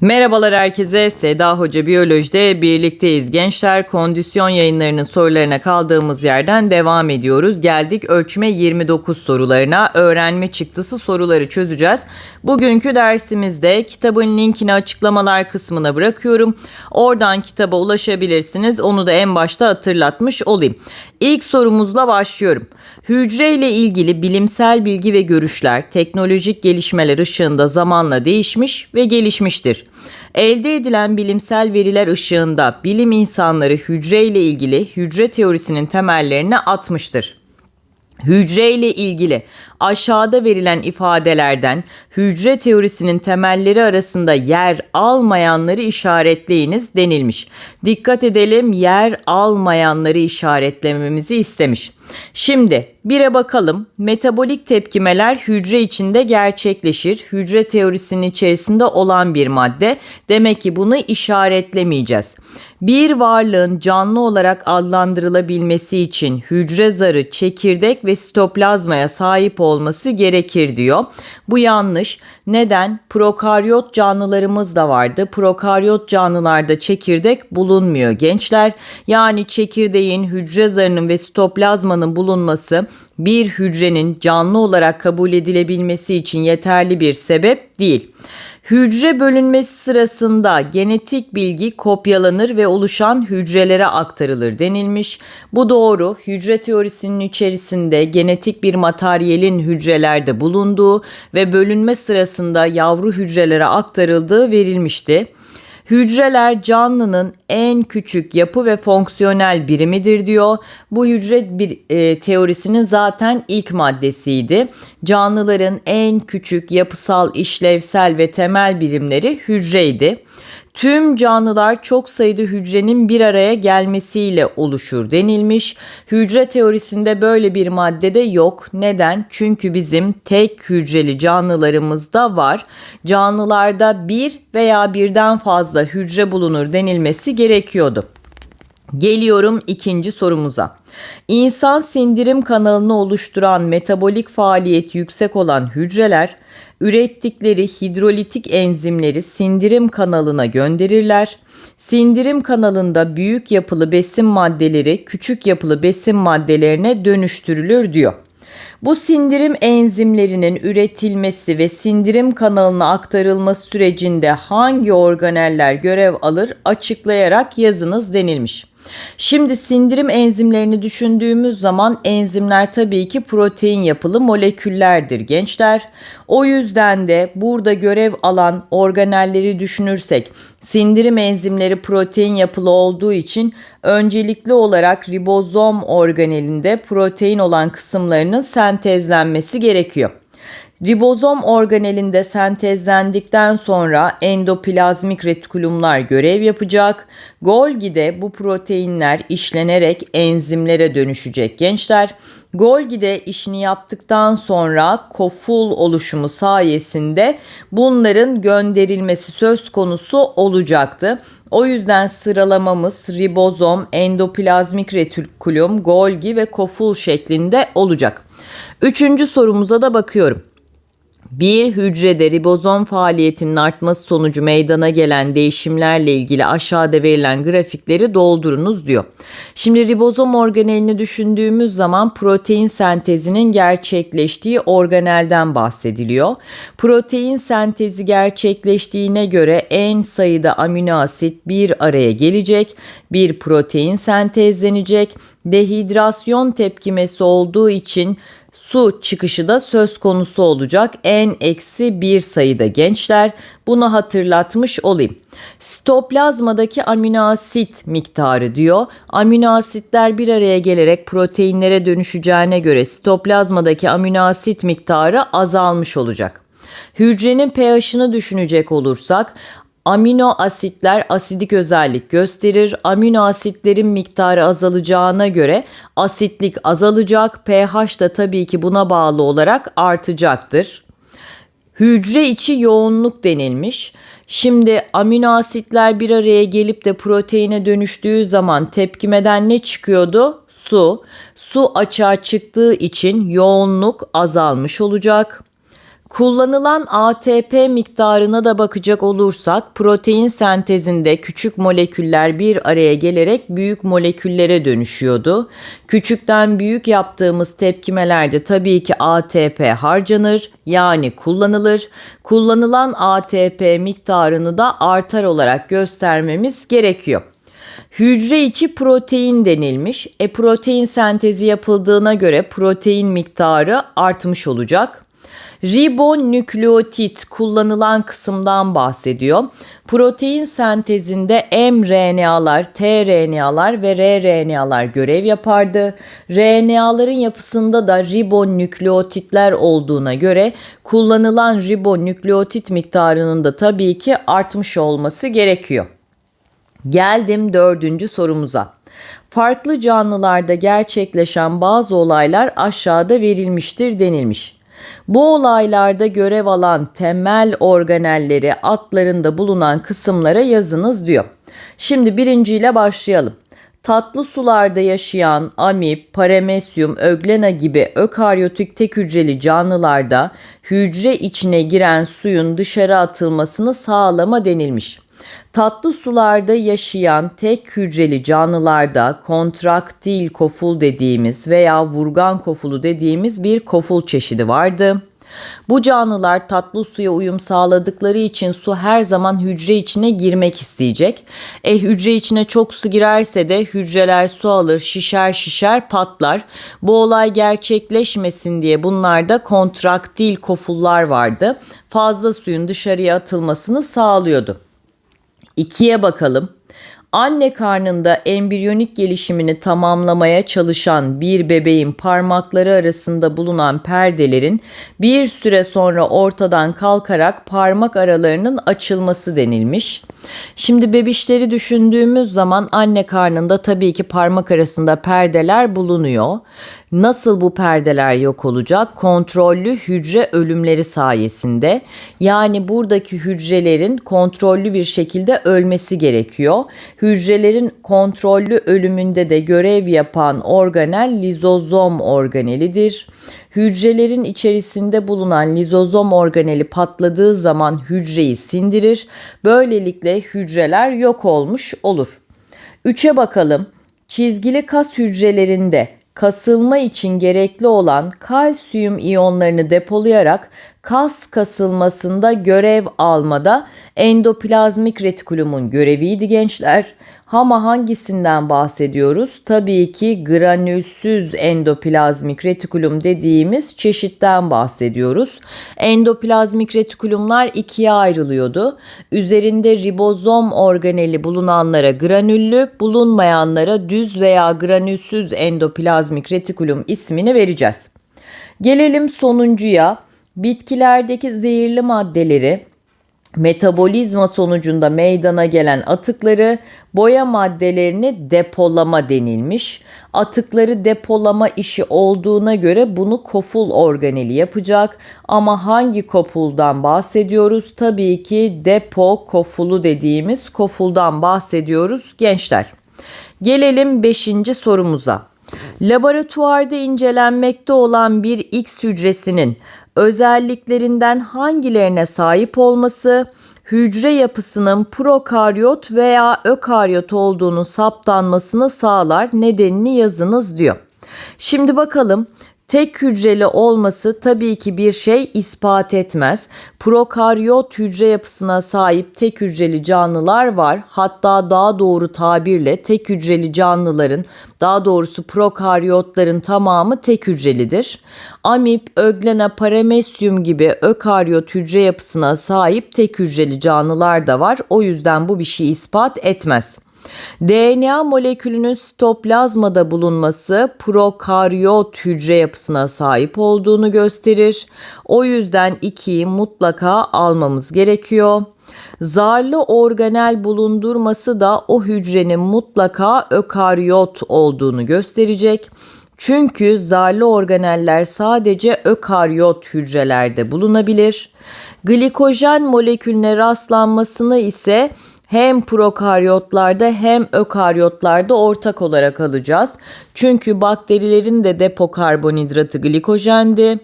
Merhabalar herkese. Seda Hoca Biyoloji'de birlikteyiz. Gençler kondisyon yayınlarının sorularına kaldığımız yerden devam ediyoruz. Geldik ölçme 29 sorularına. Öğrenme çıktısı soruları çözeceğiz. Bugünkü dersimizde kitabın linkini açıklamalar kısmına bırakıyorum. Oradan kitaba ulaşabilirsiniz. Onu da en başta hatırlatmış olayım. İlk sorumuzla başlıyorum. Hücre ile ilgili bilimsel bilgi ve görüşler teknolojik gelişmeler ışığında zamanla değişmiş ve gelişmiştir. Elde edilen bilimsel veriler ışığında bilim insanları hücre ile ilgili hücre teorisinin temellerini atmıştır. Hücre ile ilgili aşağıda verilen ifadelerden hücre teorisinin temelleri arasında yer almayanları işaretleyiniz denilmiş. Dikkat edelim yer almayanları işaretlememizi istemiş. Şimdi bire bakalım. Metabolik tepkimeler hücre içinde gerçekleşir. Hücre teorisinin içerisinde olan bir madde. Demek ki bunu işaretlemeyeceğiz. Bir varlığın canlı olarak adlandırılabilmesi için hücre zarı, çekirdek ve sitoplazmaya sahip olması gerekir diyor. Bu yanlış. Neden? Prokaryot canlılarımız da vardı. Prokaryot canlılarda çekirdek bulunmuyor gençler. Yani çekirdeğin, hücre zarının ve sitoplazmanın bulunması bir hücrenin canlı olarak kabul edilebilmesi için yeterli bir sebep değil. Hücre bölünmesi sırasında genetik bilgi kopyalanır ve oluşan hücrelere aktarılır denilmiş. Bu doğru. Hücre teorisinin içerisinde genetik bir materyalin hücrelerde bulunduğu ve bölünme sırasında yavru hücrelere aktarıldığı verilmişti. Hücreler canlının en küçük yapı ve fonksiyonel birimidir diyor. Bu hücre bir e, teorisinin zaten ilk maddesiydi. Canlıların en küçük yapısal, işlevsel ve temel birimleri hücreydi. Tüm canlılar çok sayıda hücrenin bir araya gelmesiyle oluşur denilmiş. Hücre teorisinde böyle bir madde de yok. Neden? Çünkü bizim tek hücreli canlılarımızda var. Canlılarda bir veya birden fazla hücre bulunur denilmesi gerekiyordu. Geliyorum ikinci sorumuza. İnsan sindirim kanalını oluşturan metabolik faaliyeti yüksek olan hücreler ürettikleri hidrolitik enzimleri sindirim kanalına gönderirler. Sindirim kanalında büyük yapılı besin maddeleri küçük yapılı besin maddelerine dönüştürülür diyor. Bu sindirim enzimlerinin üretilmesi ve sindirim kanalına aktarılması sürecinde hangi organeller görev alır açıklayarak yazınız denilmiş. Şimdi sindirim enzimlerini düşündüğümüz zaman enzimler tabii ki protein yapılı moleküllerdir gençler. O yüzden de burada görev alan organelleri düşünürsek sindirim enzimleri protein yapılı olduğu için öncelikli olarak ribozom organelinde protein olan kısımlarının sentezlenmesi gerekiyor. Ribozom organelinde sentezlendikten sonra endoplazmik retikulumlar görev yapacak. Golgi'de bu proteinler işlenerek enzimlere dönüşecek gençler. Golgi'de işini yaptıktan sonra koful oluşumu sayesinde bunların gönderilmesi söz konusu olacaktı. O yüzden sıralamamız ribozom, endoplazmik retikulum, Golgi ve koful şeklinde olacak. Üçüncü sorumuza da bakıyorum. Bir hücrede ribozom faaliyetinin artması sonucu meydana gelen değişimlerle ilgili aşağıda verilen grafikleri doldurunuz diyor. Şimdi ribozom organelini düşündüğümüz zaman protein sentezinin gerçekleştiği organelden bahsediliyor. Protein sentezi gerçekleştiğine göre en sayıda amino asit bir araya gelecek, bir protein sentezlenecek. Dehidrasyon tepkimesi olduğu için su çıkışı da söz konusu olacak. En eksi bir sayıda gençler. Bunu hatırlatmış olayım. Sitoplazmadaki amino asit miktarı diyor. Amino asitler bir araya gelerek proteinlere dönüşeceğine göre sitoplazmadaki amino asit miktarı azalmış olacak. Hücrenin pH'ını düşünecek olursak Amino asitler asidik özellik gösterir. Amino asitlerin miktarı azalacağına göre asitlik azalacak. pH da tabii ki buna bağlı olarak artacaktır. Hücre içi yoğunluk denilmiş. Şimdi amino asitler bir araya gelip de proteine dönüştüğü zaman tepkimeden ne çıkıyordu? Su. Su açığa çıktığı için yoğunluk azalmış olacak. Kullanılan ATP miktarına da bakacak olursak protein sentezinde küçük moleküller bir araya gelerek büyük moleküllere dönüşüyordu. Küçükten büyük yaptığımız tepkimelerde tabii ki ATP harcanır yani kullanılır. Kullanılan ATP miktarını da artar olarak göstermemiz gerekiyor. Hücre içi protein denilmiş. E protein sentezi yapıldığına göre protein miktarı artmış olacak. Ribonükleotit kullanılan kısımdan bahsediyor. Protein sentezinde mRNA'lar, tRNA'lar ve rRNA'lar görev yapardı. RNA'ların yapısında da ribonükleotitler olduğuna göre kullanılan ribonükleotit miktarının da tabii ki artmış olması gerekiyor. Geldim dördüncü sorumuza. Farklı canlılarda gerçekleşen bazı olaylar aşağıda verilmiştir denilmiş. Bu olaylarda görev alan temel organelleri atlarında bulunan kısımlara yazınız diyor. Şimdi birinciyle başlayalım. Tatlı sularda yaşayan amip, paramesyum, öglena gibi ökaryotik tek hücreli canlılarda hücre içine giren suyun dışarı atılmasını sağlama denilmiş. Tatlı sularda yaşayan tek hücreli canlılarda kontraktil koful dediğimiz veya vurgan kofulu dediğimiz bir koful çeşidi vardı. Bu canlılar tatlı suya uyum sağladıkları için su her zaman hücre içine girmek isteyecek. E hücre içine çok su girerse de hücreler su alır, şişer şişer patlar. Bu olay gerçekleşmesin diye bunlarda kontraktil kofullar vardı. Fazla suyun dışarıya atılmasını sağlıyordu. İkiye bakalım. Anne karnında embriyonik gelişimini tamamlamaya çalışan bir bebeğin parmakları arasında bulunan perdelerin bir süre sonra ortadan kalkarak parmak aralarının açılması denilmiş. Şimdi bebişleri düşündüğümüz zaman anne karnında tabii ki parmak arasında perdeler bulunuyor. Nasıl bu perdeler yok olacak? Kontrollü hücre ölümleri sayesinde. Yani buradaki hücrelerin kontrollü bir şekilde ölmesi gerekiyor. Hücrelerin kontrollü ölümünde de görev yapan organel lizozom organelidir. Hücrelerin içerisinde bulunan lizozom organeli patladığı zaman hücreyi sindirir. Böylelikle hücreler yok olmuş olur. 3'e bakalım. Çizgili kas hücrelerinde kasılma için gerekli olan kalsiyum iyonlarını depolayarak kas kasılmasında görev almada endoplazmik retikulumun göreviydi gençler. Ama hangisinden bahsediyoruz? Tabii ki granülsüz endoplazmik retikulum dediğimiz çeşitten bahsediyoruz. Endoplazmik retikulumlar ikiye ayrılıyordu. Üzerinde ribozom organeli bulunanlara granüllü, bulunmayanlara düz veya granülsüz endoplazmik retikulum ismini vereceğiz. Gelelim sonuncuya. Bitkilerdeki zehirli maddeleri metabolizma sonucunda meydana gelen atıkları boya maddelerini depolama denilmiş. Atıkları depolama işi olduğuna göre bunu koful organeli yapacak. Ama hangi kofuldan bahsediyoruz? Tabii ki depo kofulu dediğimiz kofuldan bahsediyoruz gençler. Gelelim 5. sorumuza. Laboratuvarda incelenmekte olan bir X hücresinin özelliklerinden hangilerine sahip olması hücre yapısının prokaryot veya ökaryot olduğunu saptanmasını sağlar. Nedenini yazınız diyor. Şimdi bakalım Tek hücreli olması tabii ki bir şey ispat etmez. Prokaryot hücre yapısına sahip tek hücreli canlılar var. Hatta daha doğru tabirle tek hücreli canlıların, daha doğrusu prokaryotların tamamı tek hücrelidir. Amip, öglena, paramesyum gibi ökaryot hücre yapısına sahip tek hücreli canlılar da var. O yüzden bu bir şey ispat etmez. DNA molekülünün sitoplazmada bulunması prokaryot hücre yapısına sahip olduğunu gösterir. O yüzden 2'yi mutlaka almamız gerekiyor. Zarlı organel bulundurması da o hücrenin mutlaka ökaryot olduğunu gösterecek. Çünkü zarlı organeller sadece ökaryot hücrelerde bulunabilir. Glikojen molekülüne rastlanmasını ise hem prokaryotlarda hem ökaryotlarda ortak olarak alacağız. Çünkü bakterilerin de depo karbonhidratı glikojendi.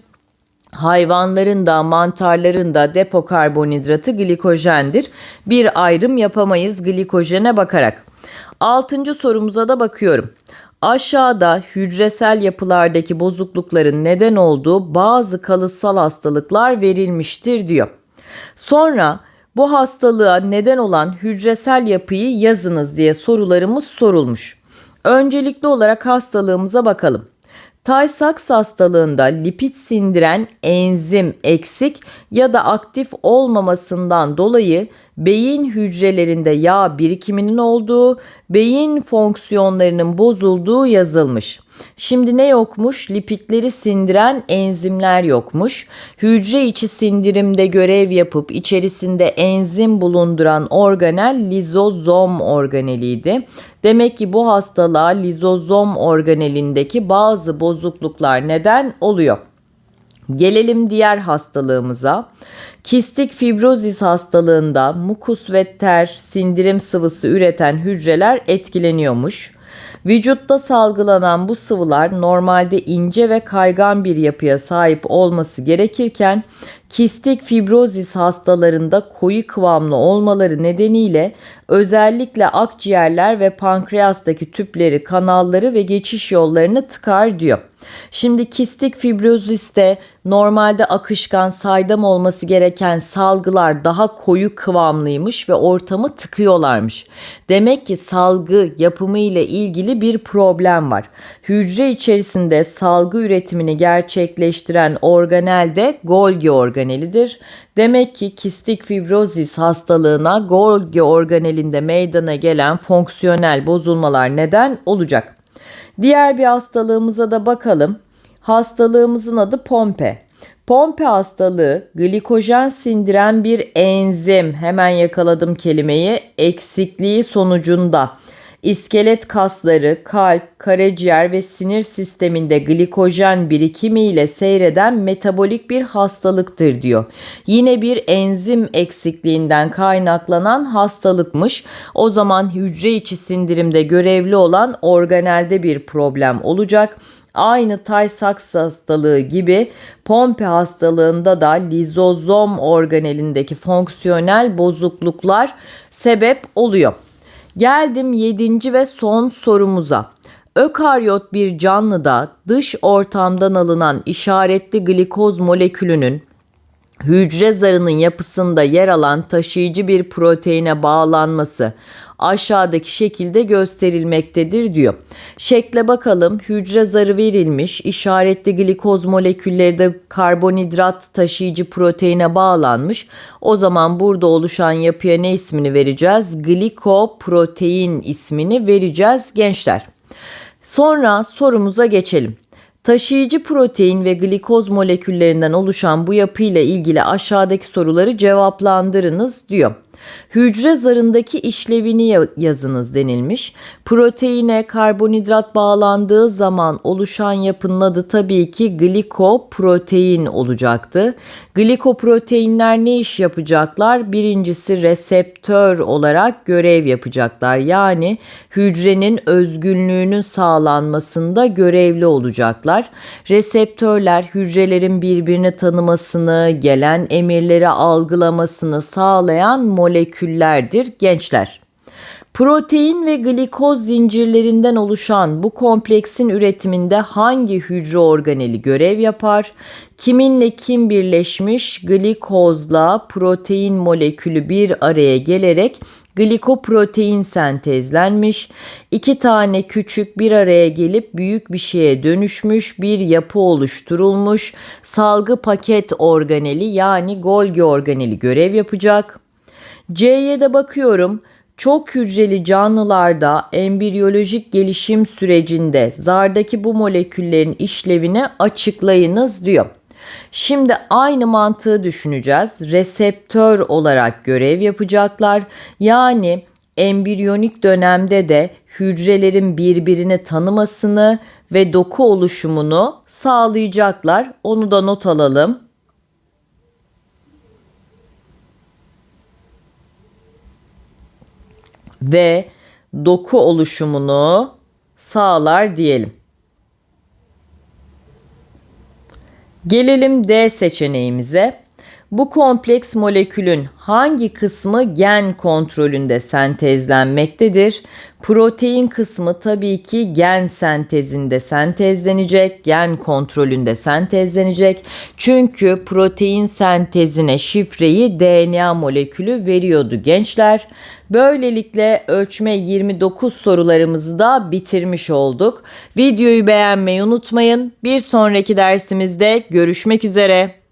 Hayvanların da mantarların da depo karbonhidratı glikojendir. Bir ayrım yapamayız glikojene bakarak. Altıncı sorumuza da bakıyorum. Aşağıda hücresel yapılardaki bozuklukların neden olduğu bazı kalıtsal hastalıklar verilmiştir diyor. Sonra bu hastalığa neden olan hücresel yapıyı yazınız diye sorularımız sorulmuş. Öncelikli olarak hastalığımıza bakalım. Tay-Sachs hastalığında lipid sindiren enzim eksik ya da aktif olmamasından dolayı beyin hücrelerinde yağ birikiminin olduğu, beyin fonksiyonlarının bozulduğu yazılmış. Şimdi ne yokmuş? Lipidleri sindiren enzimler yokmuş. Hücre içi sindirimde görev yapıp içerisinde enzim bulunduran organel lizozom organeliydi. Demek ki bu hastalığa lizozom organelindeki bazı bozukluklar neden oluyor. Gelelim diğer hastalığımıza. Kistik fibrozis hastalığında mukus ve ter sindirim sıvısı üreten hücreler etkileniyormuş. Vücutta salgılanan bu sıvılar normalde ince ve kaygan bir yapıya sahip olması gerekirken kistik fibrozis hastalarında koyu kıvamlı olmaları nedeniyle özellikle akciğerler ve pankreastaki tüpleri, kanalları ve geçiş yollarını tıkar diyor. Şimdi kistik fibroziste normalde akışkan saydam olması gereken salgılar daha koyu kıvamlıymış ve ortamı tıkıyorlarmış. Demek ki salgı yapımı ile ilgili bir problem var. Hücre içerisinde salgı üretimini gerçekleştiren organel de Golgi organelidir. Demek ki kistik fibrozis hastalığına Golgi organelinde meydana gelen fonksiyonel bozulmalar neden olacak. Diğer bir hastalığımıza da bakalım. Hastalığımızın adı Pompe. Pompe hastalığı glikojen sindiren bir enzim hemen yakaladım kelimeyi eksikliği sonucunda iskelet kasları, kalp, karaciğer ve sinir sisteminde glikojen birikimi ile seyreden metabolik bir hastalıktır diyor. Yine bir enzim eksikliğinden kaynaklanan hastalıkmış. O zaman hücre içi sindirimde görevli olan organelde bir problem olacak. Aynı Tay-Sachs hastalığı gibi Pompe hastalığında da lizozom organelindeki fonksiyonel bozukluklar sebep oluyor. Geldim yedinci ve son sorumuza. Ökaryot bir canlıda dış ortamdan alınan işaretli glikoz molekülünün hücre zarının yapısında yer alan taşıyıcı bir proteine bağlanması aşağıdaki şekilde gösterilmektedir diyor. Şekle bakalım hücre zarı verilmiş işaretli glikoz molekülleri de karbonhidrat taşıyıcı proteine bağlanmış. O zaman burada oluşan yapıya ne ismini vereceğiz? Glikoprotein ismini vereceğiz gençler. Sonra sorumuza geçelim. Taşıyıcı protein ve glikoz moleküllerinden oluşan bu yapıyla ilgili aşağıdaki soruları cevaplandırınız diyor. Hücre zarındaki işlevini yazınız denilmiş. Proteine karbonhidrat bağlandığı zaman oluşan yapının adı tabii ki glikoprotein olacaktı. Glikoproteinler ne iş yapacaklar? Birincisi reseptör olarak görev yapacaklar. Yani hücrenin özgünlüğünün sağlanmasında görevli olacaklar. Reseptörler hücrelerin birbirini tanımasını, gelen emirleri algılamasını sağlayan moleküllerdir gençler. Protein ve glikoz zincirlerinden oluşan bu kompleksin üretiminde hangi hücre organeli görev yapar? Kiminle kim birleşmiş glikozla protein molekülü bir araya gelerek glikoprotein sentezlenmiş. İki tane küçük bir araya gelip büyük bir şeye dönüşmüş bir yapı oluşturulmuş. Salgı paket organeli yani Golgi organeli görev yapacak. C'ye de bakıyorum. Çok hücreli canlılarda embriyolojik gelişim sürecinde zardaki bu moleküllerin işlevini açıklayınız diyor. Şimdi aynı mantığı düşüneceğiz. Reseptör olarak görev yapacaklar. Yani embriyonik dönemde de hücrelerin birbirini tanımasını ve doku oluşumunu sağlayacaklar. Onu da not alalım. Ve doku oluşumunu sağlar diyelim. Gelelim D seçeneğimize. Bu kompleks molekülün hangi kısmı gen kontrolünde sentezlenmektedir? Protein kısmı tabii ki gen sentezinde sentezlenecek, gen kontrolünde sentezlenecek. Çünkü protein sentezine şifreyi DNA molekülü veriyordu gençler. Böylelikle ölçme 29 sorularımızı da bitirmiş olduk. Videoyu beğenmeyi unutmayın. Bir sonraki dersimizde görüşmek üzere.